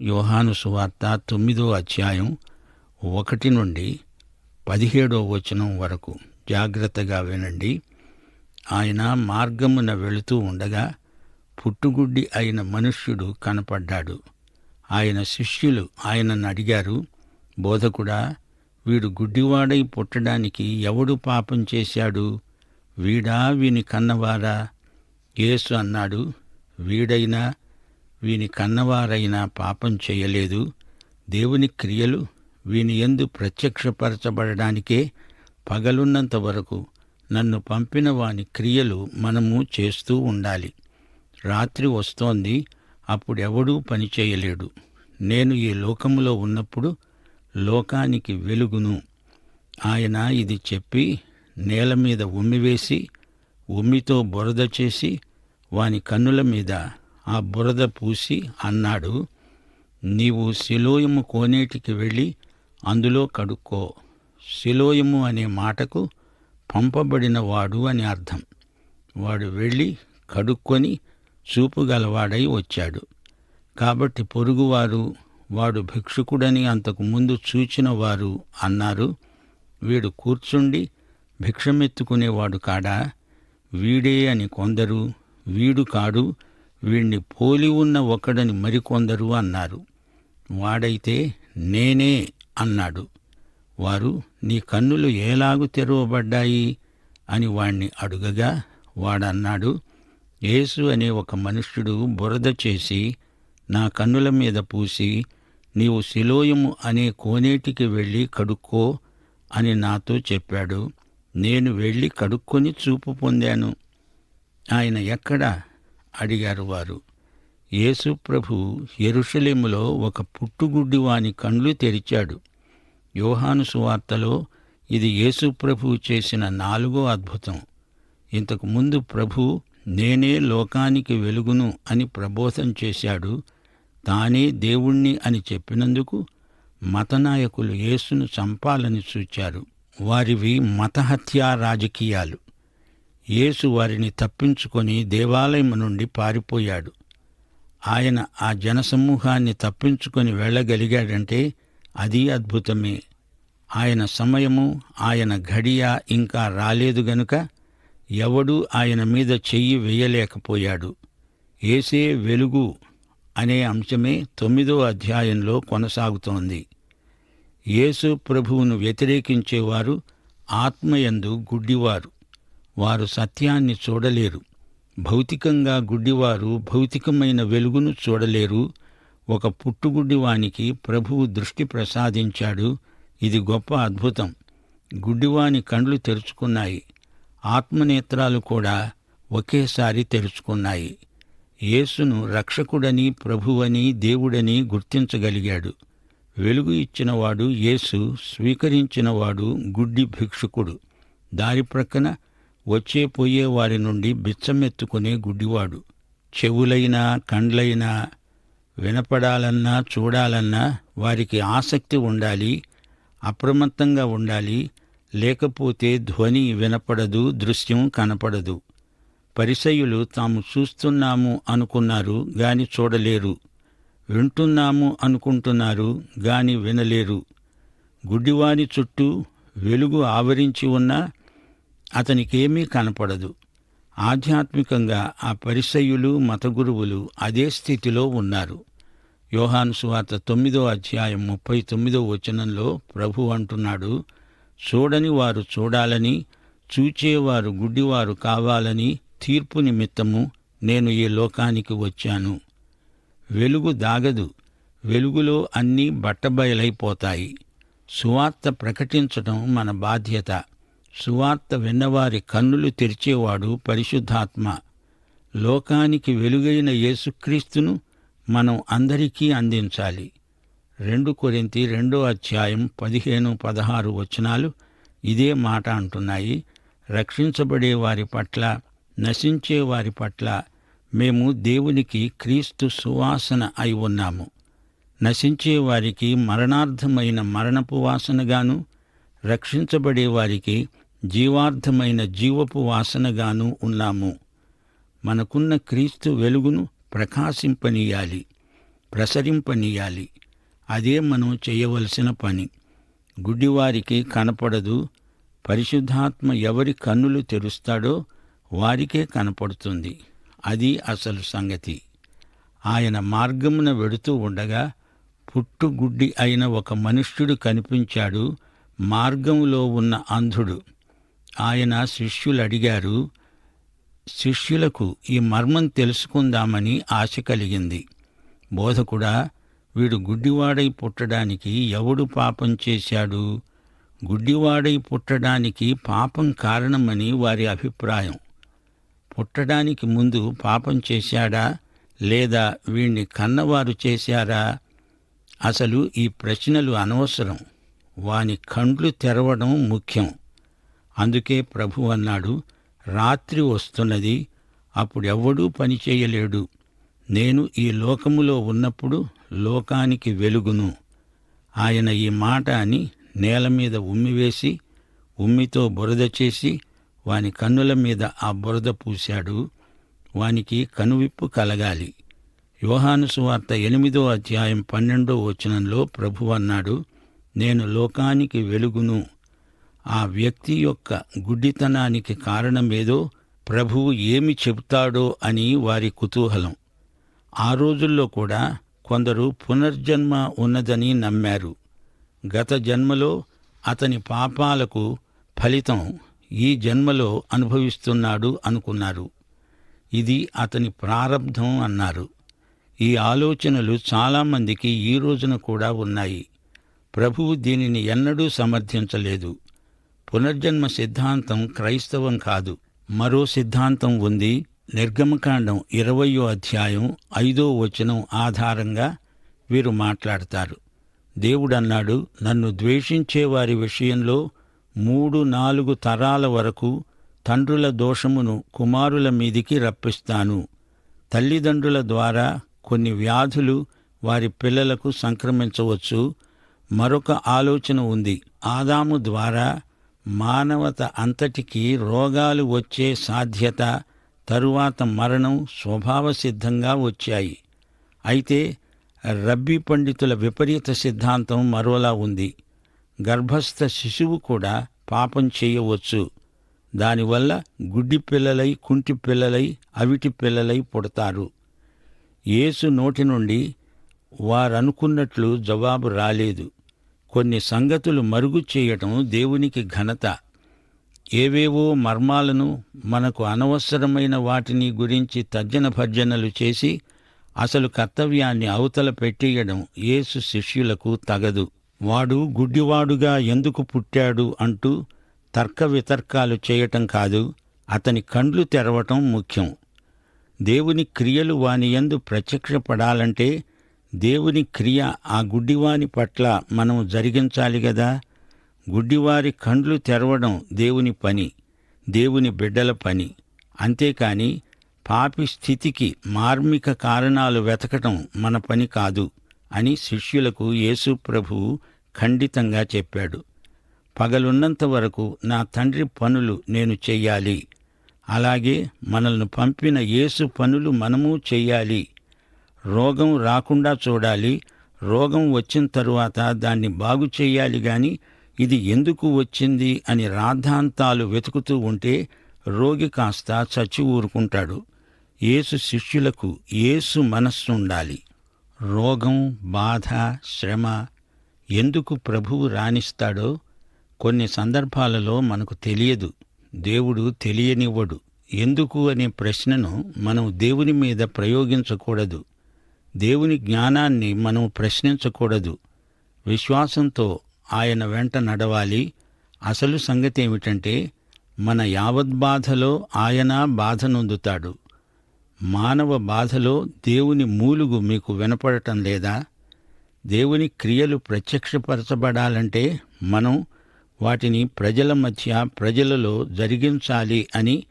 యోహాను సువార్త తొమ్మిదో అధ్యాయం ఒకటి నుండి పదిహేడో వచనం వరకు. జాగ్రత్తగా వినండి. ఆయన మార్గమున వెళుతూ ఉండగా పుట్టుగుడ్డి అయిన మనుష్యుడు కనపడ్డాడు. ఆయన శిష్యులు ఆయనను అడిగారు బోధకుడా వీడు గుడ్డివాడై పుట్టడానికి ఎవడు పాపం చేశాడు? వీడా వీని కన్నవారా యేసు అన్నాడు వీడైనా వీని కన్నవారైనా పాపం చేయలేదు. దేవుని క్రియలు వీని ఎందు ప్రత్యక్షపరచబడడానికే పగలున్నంత వరకు నన్ను పంపిన వాని క్రియలు మనము చేస్తూ ఉండాలి. రాత్రి వస్తోంది అప్పుడెవడూ పని చేయలేడు. నేను ఈ లోకములో ఉన్నప్పుడు లోకానికి వెలుగును. ఆయన ఇది చెప్పి నేల మీద ఉమ్మివేసి ఉమ్మితో బురద చేసి వాని కన్నుల మీద ఆ బురద పూసి అన్నాడు నీవు శిలోయము కోనేటికి వెళ్ళి అందులో కడుక్కో. శిలోయము అనే మాటకు పంపబడిన వాడు అని అర్థం. వాడు వెళ్ళి కడుక్కొని చూపుగలవాడై వచ్చాడు. కాబట్టి పొరుగువారు వాడు భిక్షుకుడని అంతకు ముందు చూచిన వారు అన్నారు వీడు కూర్చుండి భిక్షమెత్తుకునేవాడు కాడా? వీడే అని కొందరు వీడు కాడు వీణ్ణి పోలి ఉన్న ఒకడని మరికొందరు అన్నారు. వాడైతే నేనే అన్నాడు. వారు నీ కన్నులు ఏలాగు తెరవబడ్డాయి? అని వాణ్ణి అడుగగా వాడన్నాడు. యేసు అనే ఒక మనుష్యుడు బురద చేసి నా కన్నుల మీద పూసి నీవు శిలోయము అనే కోనేటికి వెళ్ళి కడుక్కో అని నాతో చెప్పాడు. నేను వెళ్ళి కడుక్కొని చూపు పొందాను. ఆయన ఎక్కడా? అడిగారు వారు. యేసుప్రభు ఎరుషలేములో ఒక పుట్టుగుడ్డి వాని కండ్లు తెరిచాడు. యోహాను సువార్తలో ఇది యేసుప్రభు చేసిన నాలుగో అద్భుతం. ఇంతకు ముందు ప్రభు నేనే లోకానికి వెలుగును అని ప్రబోధం చేశాడు. తానే దేవుణ్ణి అని చెప్పినందుకు మతనాయకులు యేసును చంపాలని చూచారు వారివి మతహత్యా రాజకీయాలు. యేసు వారిని తప్పించుకొని దేవాలయం నుండి పారిపోయాడు. ఆయన ఆ జనసమూహాన్ని తప్పించుకొని వెళ్ళగలిగాడంటే అది అద్భుతమే. ఆయన సమయము ఆయన ఘడియ ఇంకా రాలేదు గనుక ఎవడూ ఆయన మీద చెయ్యి వేయలేకపోయాడు. ఏసే వెలుగు అనే అంశమే తొమ్మిదో అధ్యాయంలో కొనసాగుతోంది. యేసు ప్రభువును వ్యతిరేకించేవారు ఆత్మయందు గుడ్డివారు. వారు సత్యాన్ని చూడలేరు. భౌతికంగా గుడ్డివారు భౌతికమైన వెలుగును చూడలేరు. ఒక పుట్టుగుడ్డివానికి ప్రభువు దృష్టి ప్రసాదించాడు. ఇది గొప్ప అద్భుతం. గుడ్డివాని కండ్లు తెరుచుకున్నాయి. ఆత్మనేత్రాలు కూడా ఒకేసారి తెరుచుకున్నాయి. యేసును రక్షకుడని ప్రభువని దేవుడని గుర్తించగలిగాడు. వెలుగు ఇచ్చినవాడు యేసు స్వీకరించినవాడు గుడ్డి భిక్షుకుడు. దారి ప్రక్కన వచ్చే పోయే వారి నుండి బిచ్చమెత్తుకునే గుడ్డివాడు. చెవులైనా కండ్లైనా వినపడాలన్నా చూడాలన్నా వారికి ఆసక్తి ఉండాలి అప్రమత్తంగా ఉండాలి లేకపోతే ధ్వని వినపడదు దృశ్యం కనపడదు. పరిసయులు తాము చూస్తున్నాము అనుకున్నారు గాని చూడలేరు. వింటున్నాము అనుకుంటున్నారు గాని వినలేరు. గుడ్డివాని చుట్టూ వెలుగు ఆవరించి ఉన్నా అతనికేమీ కనపడదు. ఆధ్యాత్మికంగా ఆ పరిసయులు మతగురువులు అదే స్థితిలో ఉన్నారు. యోహాను సువార్త తొమ్మిదో అధ్యాయం ముప్పై తొమ్మిదో వచనంలో ప్రభు అంటున్నాడు చూడని వారు చూడాలని చూచేవారు గుడ్డివారు కావాలని తీర్పు నిమిత్తము నేను ఈ లోకానికి వచ్చాను. వెలుగు దాగదు వెలుగులో అన్నీ బట్టబయలైపోతాయి. సువార్త ప్రకటించటం మన బాధ్యత. సువార్త విన్నవారి కన్నులు తెరిచేవాడు పరిశుద్ధాత్మ. లోకానికి వెలుగైన యేసుక్రీస్తును మనం అందరికీ అందించాలి. రెండు కొరింతి రెండో అధ్యాయం పదిహేను పదహారు వచనాలు ఇదే మాట అంటున్నాయి. రక్షించబడే వారి పట్ల నశించే వారి పట్ల మేము దేవునికి క్రీస్తు సువాసన అయి ఉన్నాము. నశించే వారికి మరణార్థమైన మరణపు వాసనగాను రక్షించబడే వారికి జీవార్థమైన జీవపు వాసనగాను ఉన్నాము. మనకున్న క్రీస్తు వెలుగును ప్రకాశింపనీయాలి ప్రసరింపనీయాలి. అదే మనం చేయవలసిన పని. గుడ్డివారికి కనపడదు పరిశుద్ధాత్మ ఎవరి కన్నులు తెరుస్తాడో వారికే కనపడుతుంది. అది అసలు సంగతి. ఆయన మార్గమున వెడుతూ ఉండగా పుట్టుగుడ్డి అయిన ఒక మనుష్యుడు కనిపించాడు మార్గంలో ఉన్న అంధుడు. ఆయన శిష్యులు అడిగారు శిష్యులకు ఈ మర్మం తెలుసుకుందామని ఆశ కలిగింది. బోధకుడా వీడు గుడ్డివాడై పుట్టడానికి ఎవడు పాపం చేశాడు? గుడ్డివాడై పుట్టడానికి పాపం కారణమని వారి అభిప్రాయం. పుట్టడానికి ముందు పాపం చేశాడా? లేదా వీణ్ణి కన్నవారు చేశారా? అసలు ఈ ప్రశ్నలు అనవసరం. వాని కండ్లు తెరవడం ముఖ్యం. అందుకే ప్రభు అన్నాడు రాత్రి వస్తున్నది అప్పుడెవ్వడూ పని చేయలేడు. నేను ఈ లోకములో ఉన్నప్పుడు లోకానికి వెలుగును. ఆయన ఈ మాట అని నేల మీద ఉమ్మివేసి ఉమ్మితో బురద చేసి వాని కన్నుల మీద ఆ బురద పూశాడు. వానికి కనువిప్పు కలగాలి. యోహాను సువార్త ఎనిమిదో అధ్యాయం పన్నెండో వచనంలో ప్రభు అన్నాడు నేను లోకానికి వెలుగును. ఆ వ్యక్తి యొక్క గుడ్డితనానికి కారణమేదో ప్రభువు ఏమి చెబుతాడో అని వారి కుతూహలం. ఆ రోజుల్లో కూడా కొందరు పునర్జన్మ ఉన్నదని నమ్మారు. గత జన్మలో అతని పాపాలకు ఫలితం ఈ జన్మలో అనుభవిస్తున్నాడు అనుకున్నారు. ఇది అతని ప్రారంధం అన్నారు. ఈ ఆలోచనలు చాలామందికి ఈ రోజున కూడా ఉన్నాయి. ప్రభువు దీనిని ఎన్నడూ సమర్థించలేదు. పునర్జన్మ సిద్ధాంతం క్రైస్తవం కాదు. మరో సిద్ధాంతం ఉంది. నిర్గమకాండం ఇరవయో అధ్యాయం ఐదో వచనం ఆధారంగా వీరు మాట్లాడతారు. దేవుడన్నాడు నన్ను ద్వేషించే వారి విషయంలో మూడు నాలుగు తరాల వరకు తండ్రుల దోషమును కుమారుల మీదికి రప్పిస్తాను. తల్లిదండ్రుల ద్వారా కొన్ని వ్యాధులు వారి పిల్లలకు సంక్రమించవచ్చు. మరొక ఆలోచన ఉంది. ఆదాము ద్వారా మానవత అంతటికీ రోగాలు వచ్చే సాధ్యత తరువాత మరణం స్వభావసిద్ధంగా వచ్చాయి. అయితే రబ్బీ పండితుల విపరీత సిద్ధాంతం మరోలా ఉంది. గర్భస్థ శిశువు కూడా పాపం చేయవచ్చు. దానివల్ల గుడ్డి పిల్లలై కుంటి పిల్లలై అవిటి పిల్లలై పుడతారు. యేసు నోటి నుండి వారనుకున్నట్లు జవాబు రాలేదు. కొన్ని సంగతులు మరుగు చేయటం దేవునికి ఘనత. ఏవేవో మర్మాలను మనకు అనవసరమైన వాటిని గురించి తర్జన భర్జనలు చేసి అసలు కర్తవ్యాన్ని అవతల పెట్టేయడం యేసు శిష్యులకు తగదు. వాడు గుడ్డివాడుగా ఎందుకు పుట్టాడు అంటూ తర్క వితర్కాలు చేయటం కాదు అతని కండ్లు తెరవటం ముఖ్యం. దేవుని క్రియలు వాని యందు ప్రత్యక్షపడాలంటే దేవుని క్రియ ఆ గుడ్డివాని పట్ల మనం జరిగించాలి గదా? గుడ్డివారి కండ్లు తెరవడం దేవుని పని దేవుని బిడ్డల పని. అంతేకాని పాపి స్థితికి మార్మిక కారణాలు వెతకటం మన పని కాదు అని శిష్యులకు యేసు ప్రభువు ఖండితంగా చెప్పాడు. పగలున్నంత వరకు నా తండ్రి పనులు నేను చెయ్యాలి. అలాగే మనల్ని పంపిన యేసు పనులు మనము చెయ్యాలి. రోగం రాకుండా చూడాలి రోగం వచ్చిన తరువాత దాన్ని బాగు చేయాలి గాని ఇది ఎందుకు వచ్చింది అని రాద్ధాంతాలు వెతుకుతూ ఉంటే రోగి కాస్త చచ్చి ఊరుకుంటాడు. యేసు శిష్యులకు యేసు మనస్సు ఉండాలి. రోగం బాధ శ్రమ ఎందుకు ప్రభువు రాణిస్తాడో కొన్ని సందర్భాలలో మనకు తెలియదు. దేవుడు తెలియనివ్వడు. ఎందుకు అనే ప్రశ్నను మనం దేవుని మీద ప్రయోగించకూడదు. దేవుని జ్ఞానాన్ని మనం ప్రశ్నించకూడదు. విశ్వాసంతో ఆయన వెంట నడవాలి. అసలు సంగతి ఏమిటంటే మన యావద్బాధలో ఆయన బాధనొందుతాడు మానవ బాధలో దేవుని మూలుగు మీకు వినపడటం లేదా? దేవుని క్రియలు ప్రత్యక్షపరచబడాలంటే మనం వాటిని ప్రజల మధ్య ప్రజలలో జరిగించాలి అని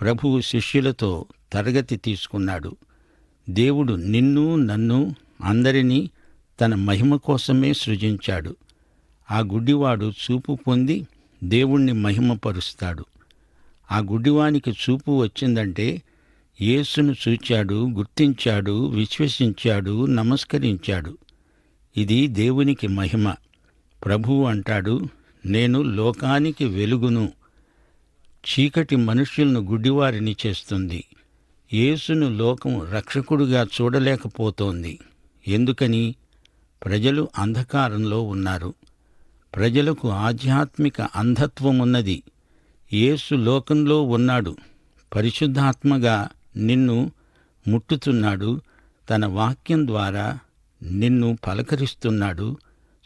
ప్రభువు శిష్యులతో తరగతి తీసుకున్నాడు. దేవుడు నిన్ను నన్ను అందరినీ తన మహిమ కోసమే సృజించాడు. ఆ గుడ్డివాడు చూపు పొంది దేవుణ్ణి మహిమపరుస్తాడు. ఆ గుడ్డివానికి చూపు వచ్చిందంటే యేసును చూచాడు గుర్తించాడు విశ్వసించాడు నమస్కరించాడు. ఇది దేవునికి మహిమ. ప్రభువు అంటాడు నేను లోకానికి వెలుగును. చీకటి మనుష్యులను గుడ్డివారిని చేస్తుంది. యేసును లోకం రక్షకుడుగా చూడలేకపోతోంది. ఎందుకని? ప్రజలు అంధకారంలో ఉన్నారు. ప్రజలకు ఆధ్యాత్మిక అంధత్వం ఉన్నది యేసు లోకంలో ఉన్నాడు. పరిశుద్ధాత్మగా నిన్ను ముట్టుతున్నాడు. తన వాక్యం ద్వారా నిన్ను పలకరిస్తున్నాడు.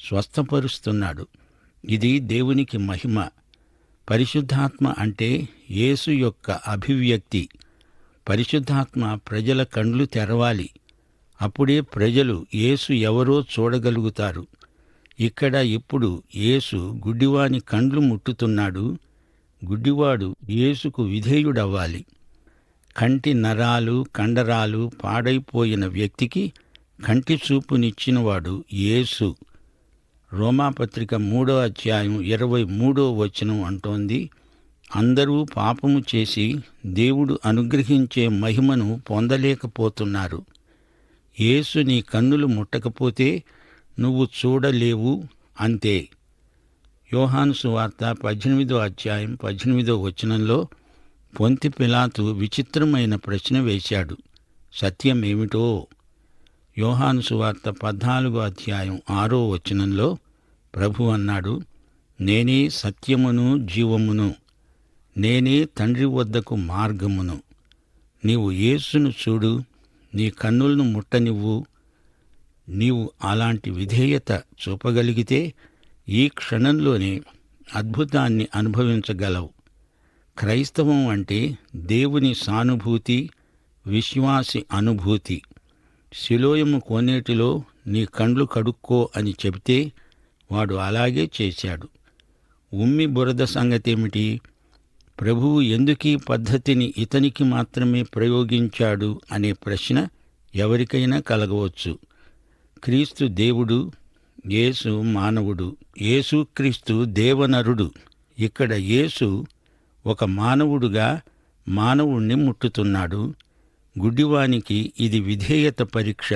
స్వస్థపరుస్తున్నాడు. ఇది దేవునికి మహిమ. పరిశుద్ధాత్మ అంటే యేసు యొక్క అభివ్యక్తి. పరిశుద్ధాత్మ ప్రజల కండ్లు తెరవాలి. అప్పుడే ప్రజలు యేసు ఎవరో చూడగలుగుతారు. ఇక్కడ ఇప్పుడు యేసు గుడ్డివాని కండ్లు ముట్టుతున్నాడు. గుడ్డివాడు యేసుకు విధేయుడవ్వాలి. కంటి నరాలు కండరాలు పాడైపోయిన వ్యక్తికి కంటి చూపునిచ్చినవాడు యేసు. రోమాపత్రిక మూడో అధ్యాయం ఇరవై మూడో వచనం అంటోంది. అందరూ పాపము చేసి దేవుడు అనుగ్రహించే మహిమను పొందలేకపోతున్నారు. యేసు నీ కన్నులు ముట్టకపోతే నువ్వు చూడలేవు అంతే. యోహాను సువార్త పద్దెనిమిదో అధ్యాయం పద్దెనిమిదో వచనంలో పొంతి పిలాతు విచిత్రమైన ప్రశ్న వేశాడు. సత్యమేమిటో యోహాను సువార్త పద్నాలుగో అధ్యాయం ఆరో వచనంలో ప్రభు అన్నాడు నేనే సత్యమును జీవమును. నేనే తండ్రి వద్దకు మార్గమును. నీవు యేసును చూడు నీ కన్నులను ముట్టనివ్వు. నీవు అలాంటి విధేయత చూపగలిగితే ఈ క్షణంలోనే అద్భుతాన్ని అనుభవించగలవు. క్రైస్తవం అంటే దేవుని సానుభూతి విశ్వాసి అనుభూతి. శిలోయము కోనేటిలో నీ కండ్లు కడుక్కో అని చెబితే వాడు అలాగే చేశాడు. ఉమ్మి బురద సంగతేమిటి? ప్రభువు ఎందుకీ పద్ధతిని ఇతనికి మాత్రమే ప్రయోగించాడు అనే ప్రశ్న ఎవరికైనా కలగవచ్చు. క్రీస్తు దేవుడు యేసు మానవుడు యేసు క్రీస్తు దేవనరుడు. ఇక్కడ యేసు ఒక మానవుడుగా మానవుణ్ణి ముట్టుతున్నాడు. గుడ్డివానికి ఇది విధేయత పరీక్ష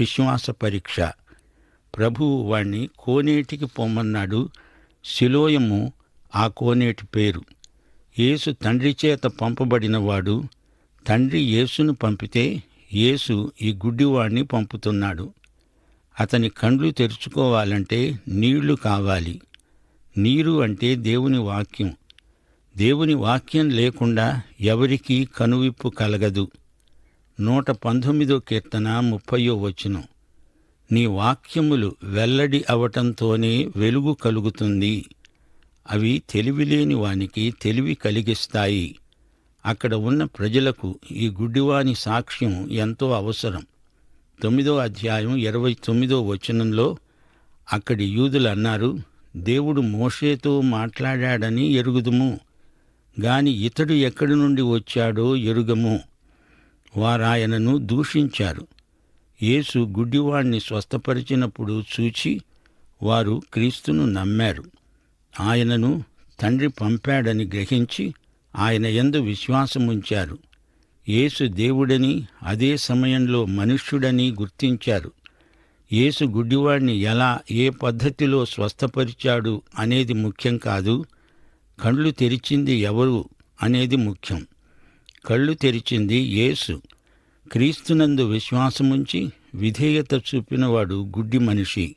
విశ్వాస పరీక్ష. ప్రభువు వాణ్ణి కోనేటికి పొమ్మన్నాడు. శిలోయము ఆ కోనేటి పేరు. యేసు తండ్రి చేత పంపబడినవాడు తండ్రి యేసును పంపితే యేసు ఈ గుడ్డివాణ్ణి పంపుతున్నాడు. అతని కండ్లు తెరుచుకోవాలంటే నీళ్ళు కావాలి. నీరు అంటే దేవుని వాక్యం. దేవుని వాక్యం లేకుండా ఎవరికీ కనువిప్పు కలగదు. నూట పంతొమ్మిదో కీర్తన ముప్పయో వచనం. నీ వాక్యములు వెల్లడి అవటంతోనే వెలుగు కలుగుతుంది. అవి తెలివిలేని వానికి తెలివి కలిగిస్తాయి. అక్కడ ఉన్న ప్రజలకు ఈ గుడ్డివాని సాక్ష్యం ఎంతో అవసరం. తొమ్మిదో అధ్యాయం ఇరవై తొమ్మిదో వచనంలో అక్కడి యూదులు అన్నారు దేవుడు మోషేతో మాట్లాడాడని ఎరుగుదుము. గాని ఇతడు ఎక్కడి నుండి వచ్చాడో ఎరుగము. వారాయనను దూషించారు. యేసు గుడ్డివాణ్ణి స్వస్థపరిచినప్పుడు చూచి వారు క్రీస్తును నమ్మారు. ఆయనను తండ్రి పంపాడని గ్రహించి ఆయన ఎందు విశ్వాసముంచారు. యేసు దేవుడని అదే సమయంలో మనుష్యుడని గుర్తించారు. యేసు గుడ్డివాడిని ఎలా ఏ పద్ధతిలో స్వస్థపరిచాడు అనేది ముఖ్యం కాదు. కళ్ళు తెరిచింది ఎవరు అనేది ముఖ్యం. కళ్ళు తెరిచింది యేసు. క్రీస్తునందు విశ్వాసముంచి విధేయత చూపినవాడు గుడ్డి మనిషి.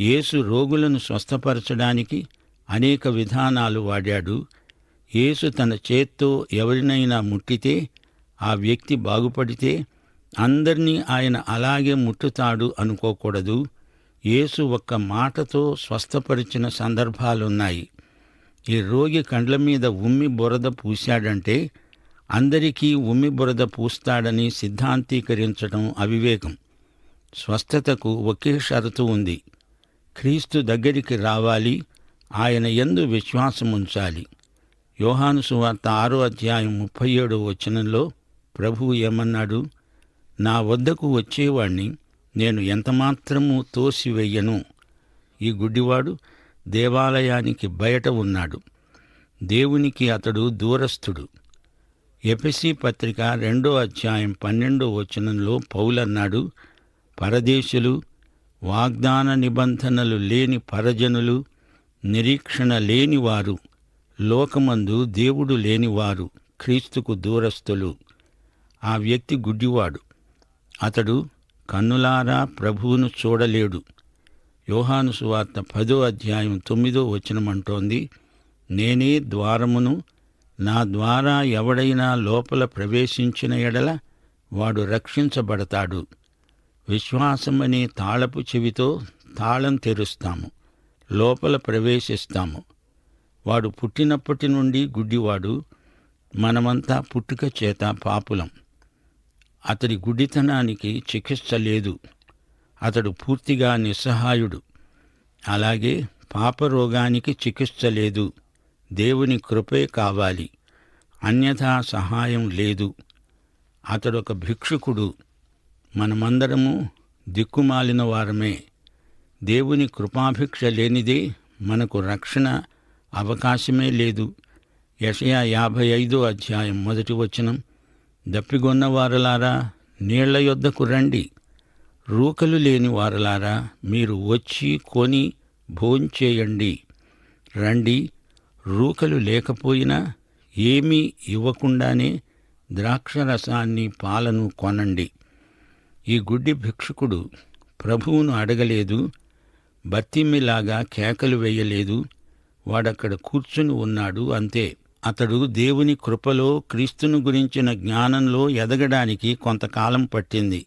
యేసు రోగులను స్వస్థపరచడానికి అనేక విధానాలు వాడాడు. యేసు తన చేత్తో ఎవరినైనా ముట్టితే ఆ వ్యక్తి బాగుపడితే అందరినీ ఆయన అలాగే ముట్టుతాడు అనుకోకూడదు. యేసు ఒక్క మాటతో స్వస్థపరిచిన సందర్భాలున్నాయి. ఈ రోగి కండ్ల మీద ఉమ్మి బురద పూశాడంటే అందరికీ ఉమ్మి బురద పూస్తాడని సిద్ధాంతీకరించడం అవివేకం. స్వస్థతకు ఒకే షరతు ఉంది. క్రీస్తు దగ్గరికి రావాలి ఆయన ఎందు విశ్వాసముంచాలి. యోహాను సువార్త ఆరో అధ్యాయం ముప్పై ఏడో వచనంలో ప్రభువు ఏమన్నాడు? నా వద్దకు వచ్చేవాణ్ణి నేను ఎంతమాత్రము తోసివెయ్యను ఈ గుడ్డివాడు దేవాలయానికి బయట ఉన్నాడు. దేవునికి అతడు దూరస్థుడు. ఎపిసి పత్రిక రెండో అధ్యాయం పన్నెండో వచనంలో పౌలన్నాడు పరదేశులు వాగ్దాన నిబంధనలు లేని పరజనులు నిరీక్షణ లేనివారు లోకమందు దేవుడు లేనివారు క్రీస్తుకు దూరస్తులు ఆ వ్యక్తి గుడ్డివాడు. అతడు కన్నులారా ప్రభువును చూడలేడు. యోహాను సువార్త పదో అధ్యాయం తొమ్మిదో వచనమంటోంది నేనే ద్వారమును నా ద్వారా ఎవడైనా లోపల ప్రవేశించిన ఎడల వాడు రక్షించబడతాడు. విశ్వాసమనే తాళపు చెవితో తాళం తెరుస్తాము. లోపల ప్రవేశిస్తాము. వాడు పుట్టినప్పటి నుండి గుడ్డివాడు మనమంతా పుట్టుక చేత పాపులం. అతడి గుడ్డితనానికి చికిత్స లేదు. అతడు పూర్తిగా నిస్సహాయుడు. అలాగే పాపరోగానికి చికిత్స లేదు. దేవుని కృపే కావాలి. అన్యథా సహాయం లేదు. అతడొక భిక్షుకుడు. మనమందరము దిక్కుమాలిన వారమే. దేవుని కృపాభిక్ష లేనిదే మనకు రక్షణ అవకాశమే లేదు. యషయా యాభై ఐదో అధ్యాయం మొదటి వచనం. దప్పిగొన్న వారలారా నీళ్ళ యొద్దకు రండి. రూకలు లేని వారలారా మీరు వచ్చి కొని భోంచేయండి. రండి. రూకలు లేకపోయినా ఏమీ ఇవ్వకుండానే ద్రాక్షరసాన్ని పాలను కొనండి. ఈ గుడ్డి భిక్షుకుడు ప్రభువును అడగలేదు బత్తిమ్మిలాగా కేకలు వేయలేదు. వాడక్కడ కూర్చుని ఉన్నాడు అంతే. అతడు దేవుని కృపలో క్రీస్తును గురించిన జ్ఞానంలో ఎదగడానికి కొంతకాలం పట్టింది.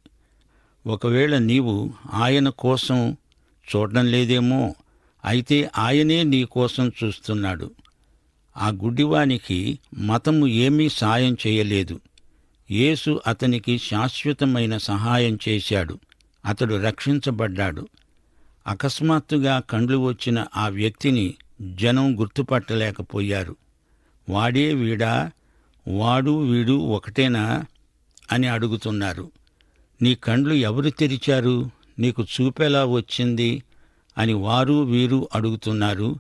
ఒకవేళ నీవు ఆయన కోసం చూడడం లేదేమో అయితే ఆయనే నీ కోసం చూస్తున్నాడు. ఆ గుడ్డివానికి మతము ఏమీ సాయం చేయలేదు. యేసు అతనికి శాశ్వతమైన సహాయం చేశాడు. అతడు రక్షించబడ్డాడు. అకస్మాత్తుగా కండ్లు వచ్చిన ఆ వ్యక్తిని జనం గుర్తుపట్టలేకపోయారు. వాడే వీడా? వాడు వీడు ఒకటేనా? అని అడుగుతున్నారు. నీ కండ్లు ఎవరు తెరిచారు? నీకు చూపెలా వచ్చింది? అని వారు వీరు అడుగుతున్నారు.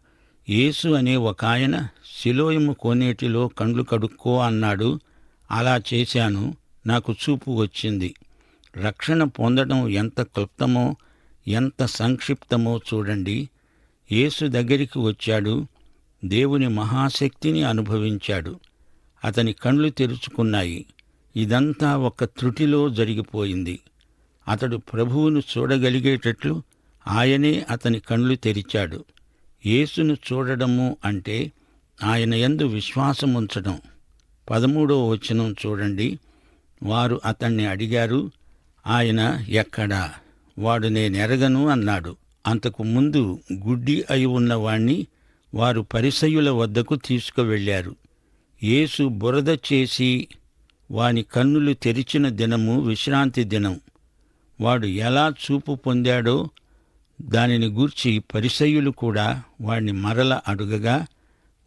యేసు అనే ఒక ఆయన శిలోయము కోనేటిలో కండ్లు కడుక్కో అన్నాడు. అలా చేశాను. నాకు చూపు వచ్చింది. రక్షణ పొందడం ఎంత క్లుప్తమో ఎంత సంక్షిప్తమో చూడండి. యేసు దగ్గరికి వచ్చాడు. దేవుని మహాశక్తిని అనుభవించాడు. అతని కండ్లు తెరుచుకున్నాయి. ఇదంతా ఒక త్రుటిలో జరిగిపోయింది. అతడు ప్రభువును చూడగలిగేటట్లు ఆయనే అతని కండ్లు తెరిచాడు. యేసును చూడడము అంటే ఆయన యందు విశ్వాసముంచడం పదమూడో వచనం చూడండి. వారు అతన్ని అడిగారు ఆయన ఎక్కడా? వాడు నేనెరగను అన్నాడు. అంతకు ముందు గుడ్డి అయి ఉన్నవాణ్ణి వారు పరిసయుల వద్దకు తీసుకువెళ్ళారు. యేసు బురద చేసి వాని కన్నులు తెరిచిన దినము విశ్రాంతి దినం. వాడు ఎలా చూపు పొందాడో దానిని గూర్చి పరిసయులు కూడా వాణ్ణి మరల అడుగగా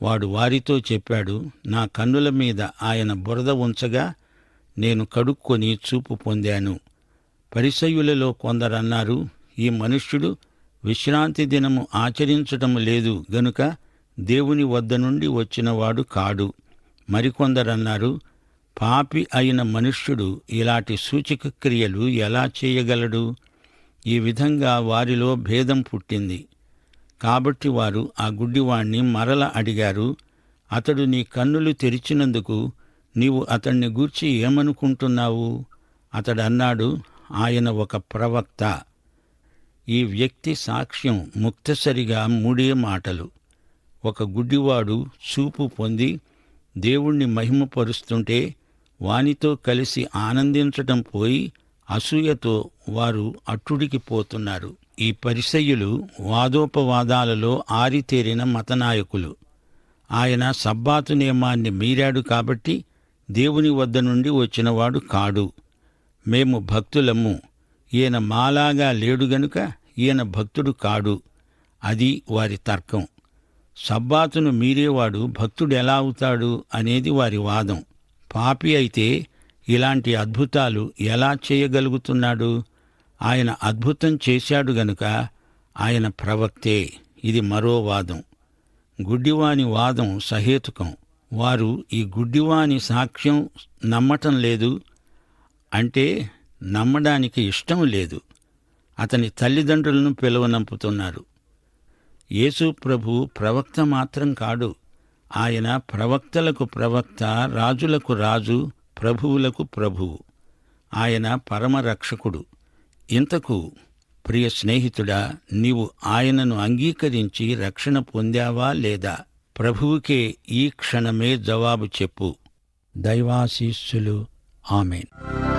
వాడు వారితో చెప్పాడు నా కన్నుల మీద ఆయన బురద ఉంచగా నేను కడుక్కొని చూపు పొందాను. పరిసయులలో కొందరన్నారు ఈ మనుష్యుడు విశ్రాంతి దినము ఆచరించటం లేదు గనుక దేవుని వద్ద నుండి వచ్చినవాడు కాడు. మరికొందరన్నారు పాపి అయిన మనుష్యుడు ఇలాంటి సూచక క్రియలు ఎలా చేయగలడు? ఈ విధంగా వారిలో భేదం పుట్టింది. కాబట్టి వారు ఆ గుడ్డివాణ్ణి మరల అడిగారు అతడు నీ కన్నులు తెరిచినందుకు నీవు అతన్ని గూర్చి ఏమనుకుంటున్నావు? అతడన్నాడు ఆయన ఒక ప్రవక్త. ఈ వ్యక్తి సాక్ష్యం ముక్తసరిగా మూడే మాటలు. ఒక గుడ్డివాడు చూపు పొంది దేవుణ్ణి మహిమపరుస్తుంటే వానితో కలిసి ఆనందించటం పోయి అసూయతో వారు అట్టుడికి పోతున్నారు. ఈ పరిసయ్యులు వాదోపవాదాలలో ఆరితేరిన మతనాయకులు. ఆయన సబ్బాతు నియమాన్ని మీరాడు కాబట్టి దేవుని వద్ద నుండి వచ్చినవాడు కాడు. మేము భక్తులము. ఈయన మాలాగా లేడు గనుక ఈయన భక్తుడు కాడు. అది వారి తర్కం. సబ్బాతును మీరేవాడు భక్తుడు ఎలా అవుతాడు అనేది వారి వాదం. పాపి అయితే ఇలాంటి అద్భుతాలు ఎలా చేయగలుగుతున్నాడు? ఆయన అద్భుతం చేశాడు గనుక ఆయన ప్రవక్తే. ఇది మరో వాదం. గుడ్డివాని వాదం సహేతుకం. వారు ఈ గుడ్డివాని సాక్ష్యం నమ్మటం లేదు. అంటే నమ్మడానికి ఇష్టం లేదు. అతని తల్లిదండ్రులను పిలువనంపుతున్నారు. యేసు ప్రభు ప్రవక్త మాత్రం కాడు. ఆయన ప్రవక్తలకు ప్రవక్త రాజులకు రాజు ప్రభువులకు ప్రభువు ఆయన పరమరక్షకుడు ఇంతకు ప్రియ స్నేహితుడా నీవు ఆయనను అంగీకరించి రక్షణ పొందావా లేదా? ప్రభువుకే ఈ క్షణమే జవాబు చెప్పు. దైవాశీస్సులు. ఆమెన్.